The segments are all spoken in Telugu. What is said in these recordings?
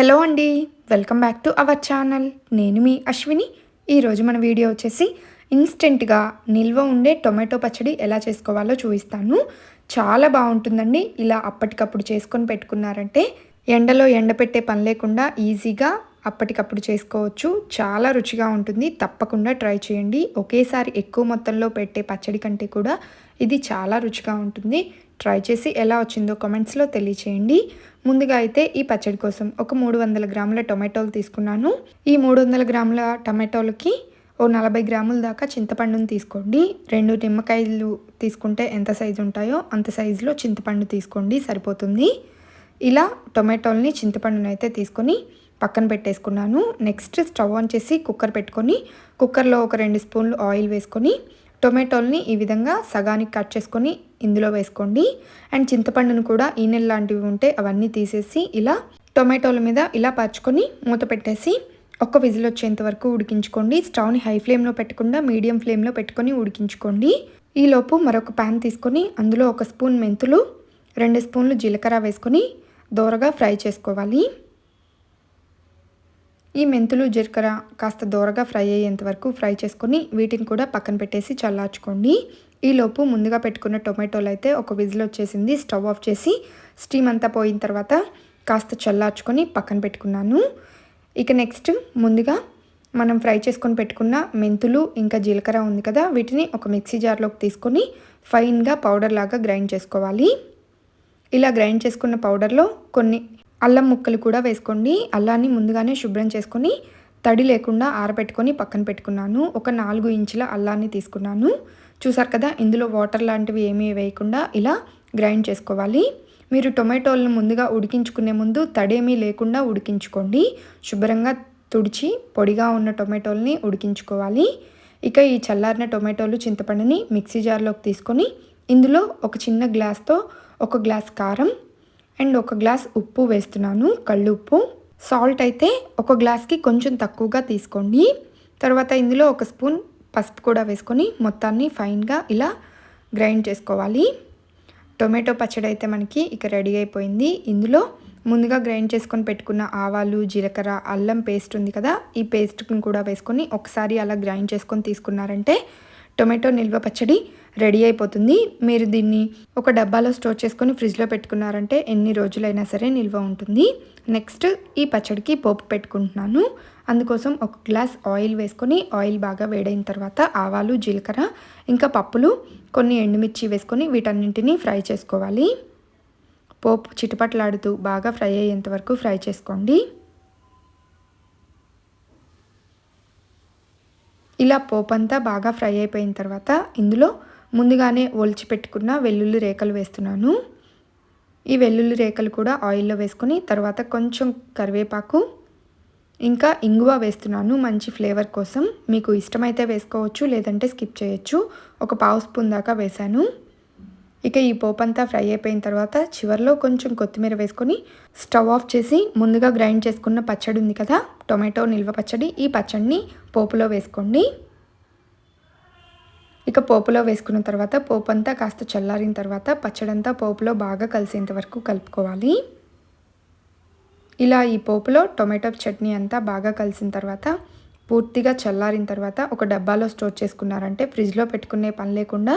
హలో అండి. Welcome back to our channel నేను మీ అశ్విని. ఈరోజు మన వీడియో వచ్చేసి ఇన్స్టెంట్గా నిల్వ ఉండే టొమాటో పచ్చడి ఎలా చేసుకోవాలో చూపిస్తాను. చాలా బాగుంటుందండి. ఇలా అప్పటికప్పుడు చేసుకొని పెట్టుకున్నారంటే ఎండలో ఎండపెట్టే పని లేకుండా ఈజీగా అప్పటికప్పుడు చేసుకోవచ్చు. చాలా రుచిగా ఉంటుంది. తప్పకుండా ట్రై చేయండి. ఒకేసారి ఎక్కువ మొత్తంలో పెట్టే పచ్చడి కంటే కూడా ఇది చాలా రుచిగా ఉంటుంది. ట్రై చేసి ఎలా వచ్చిందో కామెంట్స్లో తెలియచేయండి. ముందుగా అయితే ఈ పచ్చడి కోసం ఒక మూడు వందల గ్రాముల టొమాటోలు తీసుకున్నాను. ఈ మూడు వందల గ్రాముల టమాటోలకి ఓ నలభై గ్రాముల దాకా చింతపండుని తీసుకోండి. రెండు నిమ్మకాయలు తీసుకుంటే ఎంత సైజు ఉంటాయో అంత సైజులో చింతపండు తీసుకోండి సరిపోతుంది. ఇలా టొమాటోల్ని చింతపండును అయితే తీసుకొని పక్కన పెట్టేసుకున్నాను. నెక్స్ట్ స్టవ్ ఆన్ చేసి కుక్కర్ పెట్టుకొని కుక్కర్లో ఒక రెండు స్పూన్లు ఆయిల్ వేసుకొని టొమాటోల్ని ఈ విధంగా సగానికి కట్ చేసుకొని ఇందులో వేసుకోండి. అండ్ చింతపండును కూడా ఈనెల్ లాంటివి ఉంటే అవన్నీ తీసేసి ఇలా టొమాటోల మీద ఇలా పరుచుకొని మూత పెట్టేసి ఒక్క విజిల్ వచ్చేంత వరకు ఉడికించుకోండి. స్టవ్ని హై ఫ్లేమ్లో పెట్టకుండా మీడియం ఫ్లేమ్లో పెట్టుకొని ఉడికించుకోండి. ఈలోపు మరొక ప్యాన్ తీసుకొని అందులో ఒక స్పూన్ మెంతులు రెండు స్పూన్లు జీలకర్ర వేసుకొని దోరగా ఫ్రై చేసుకోవాలి. ఈ మెంతులు జీలకర్ర కాస్త దోరగా ఫ్రై అయ్యేంత వరకు ఫ్రై చేసుకొని వీటిని కూడా పక్కన పెట్టేసి చల్లార్చుకోండి. ఈలోపు ముందుగా పెట్టుకున్న టొమాటోలు అయితే ఒక విజిల్ వచ్చేసింది స్టవ్ ఆఫ్ చేసి స్టీమ్ అంతా పోయిన తర్వాత కాస్త చల్లార్చుకొని పక్కన పెట్టుకున్నాను. ఇక నెక్స్ట్ ముందుగా మనం ఫ్రై చేసుకొని పెట్టుకున్న మెంతులు ఇంకా జీలకర్ర ఉంది కదా వీటిని ఒక మిక్సీ జార్లోకి తీసుకొని ఫైన్గా పౌడర్ లాగా గ్రైండ్ చేసుకోవాలి. ఇలా గ్రైండ్ చేసుకున్న పౌడర్లో కొన్ని అల్లం ముక్కలు కూడా వేసుకోండి. అల్లాన్ని ముందుగానే శుభ్రం చేసుకొని తడి లేకుండా ఆరబెట్టుకొని పక్కన పెట్టుకున్నాను. ఒక నాలుగు ఇంచుల అల్లాన్ని తీసుకున్నాను. చూసారు కదా ఇందులో వాటర్ లాంటివి ఏమీ వేయకుండా ఇలా గ్రైండ్ చేసుకోవాలి. మీరు టొమాటోలను ముందుగా ఉడికించుకునే ముందు తడేమీ లేకుండా ఉడికించుకోండి. శుభ్రంగా తుడిచి పొడిగా ఉన్న టొమాటోల్ని ఉడికించుకోవాలి. ఇక ఈ చల్లారిన టొమాటోలు చింతపండుని మిక్సీ జార్లోకి తీసుకొని ఇందులో ఒక చిన్న గ్లాస్తో ఒక గ్లాస్ కారం అండ్ ఒక గ్లాస్ ఉప్పు వేస్తున్నాను కళ్ళు ఉప్పు సాల్ట్ అయితే ఒక గ్లాస్కి కొంచెం తక్కువగా తీసుకోండి. తర్వాత ఇందులో ఒక స్పూన్ పసుపు కూడా వేసుకొని మొత్తాన్ని ఫైన్గా ఇలా గ్రైండ్ చేసుకోవాలి. టొమాటో పచ్చడి అయితే మనకి ఇక రెడీ అయిపోయింది. ఇందులో ముందుగా గ్రైండ్ చేసుకొని పెట్టుకున్న ఆవాలు జీలకర్ర అల్లం పేస్ట్ ఉంది కదా ఈ పేస్ట్ని కూడా వేసుకొని ఒకసారి అలా గ్రైండ్ చేసుకొని తీసుకున్నారంటే టొమాటో నిల్వ పచ్చడి రెడీ అయిపోతుంది. మీరు దీన్ని ఒక డబ్బాలో స్టోర్ చేసుకొని ఫ్రిడ్జ్లో పెట్టుకున్నారంటే ఎన్ని రోజులైనా సరే నిల్వ ఉంటుంది. నెక్స్ట్ ఈ పచ్చడికి పోపు పెట్టుకుంటున్నాను. అందుకోసం ఒక గ్లాస్ ఆయిల్ వేసుకొని ఆయిల్ బాగా వేడైన తర్వాత ఆవాలు జీలకర్ర ఇంకా పప్పులు కొన్ని ఎండుమిర్చి వేసుకొని వీటన్నింటినీ ఫ్రై చేసుకోవాలి. పోపు చిటపట్లాడుతూ బాగా ఫ్రై అయ్యేంత వరకు ఫ్రై చేసుకోండి. ఇలా పోపంతా బాగా ఫ్రై అయిపోయిన తర్వాత ఇందులో ముందుగానే ఒలిచి పెట్టుకున్న వెల్లుల్లి రేఖలు వేస్తున్నాను. ఈ వెల్లుల్లి రేఖలు కూడా ఆయిల్లో వేసుకొని తర్వాత కొంచెం కరివేపాకు ఇంకా ఇంగువ వేస్తున్నాను మంచి ఫ్లేవర్ కోసం. మీకు ఇష్టమైతే వేసుకోవచ్చు లేదంటే స్కిప్ చేయొచ్చు. ఒక పావు స్పూన్ దాకా వేశాను. ఇక ఈ పోపంతా ఫ్రై అయిపోయిన తర్వాత చివరిలో కొంచెం కొత్తిమీర వేసుకొని స్టవ్ ఆఫ్ చేసి ముందుగా గ్రైండ్ చేసుకున్న పచ్చడి ఉంది కదా టొమాటో నిల్వ పచ్చడి ఈ పచ్చడిని పోపులో వేసుకోండి. ఇక పోపులో వేసుకున్న తర్వాత పోపు అంతా కాస్త చల్లారిన తర్వాత పచ్చడంతా పోపులో బాగా కలిసేంత వరకు కలుపుకోవాలి. ఇలా ఈ పోపులో టొమాటో చట్నీ అంతా బాగా కలిసిన తర్వాత పూర్తిగా చల్లారిన తర్వాత ఒక డబ్బాలో స్టోర్ చేసుకున్నారంటే ఫ్రిడ్జ్లో పెట్టుకునే పని లేకుండా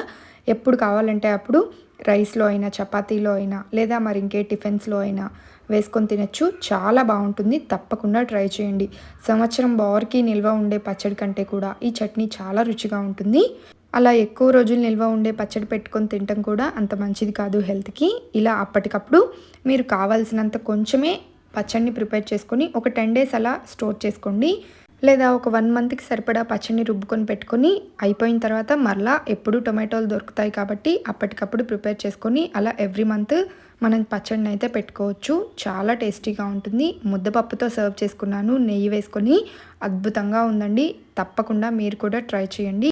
ఎప్పుడు కావాలంటే అప్పుడు రైస్లో అయినా చపాతీలో అయినా లేదా మరి ఇంకే టిఫిన్స్లో అయినా వేసుకొని తినచ్చు. చాలా బాగుంటుంది. తప్పకుండా ట్రై చేయండి. సంవత్సరం బోర్కి నిల్వ ఉండే పచ్చడి కంటే కూడా ఈ చట్నీ చాలా రుచిగా ఉంటుంది. అలా ఎక్కువ రోజులు నిల్వ ఉండే పచ్చడి పెట్టుకొని తినటం కూడా అంత మంచిది కాదు హెల్త్కి. ఇలా అప్పటికప్పుడు మీరు కావాల్సినంత కొంచెమే పచ్చడిని ప్రిపేర్ చేసుకొని ఒక టెన్ డేస్ అలా స్టోర్ చేసుకోండి. లేదా ఒక వన్ మంత్కి సరిపడా పచ్చడిని రుబ్బుకొని పెట్టుకొని అయిపోయిన తర్వాత మరలా ఎప్పుడు టొమాటోలు దొరుకుతాయి కాబట్టి అప్పటికప్పుడు ప్రిపేర్ చేసుకొని అలా ఎవ్రీ మంత్ మనం పచ్చడిని అయితే పెట్టుకోవచ్చు. చాలా టేస్టీగా ఉంటుంది. ముద్దపప్పుతో సర్వ్ చేసుకున్నాను. నెయ్యి వేసుకొని అద్భుతంగా ఉందండి. తప్పకుండా మీరు కూడా ట్రై చేయండి.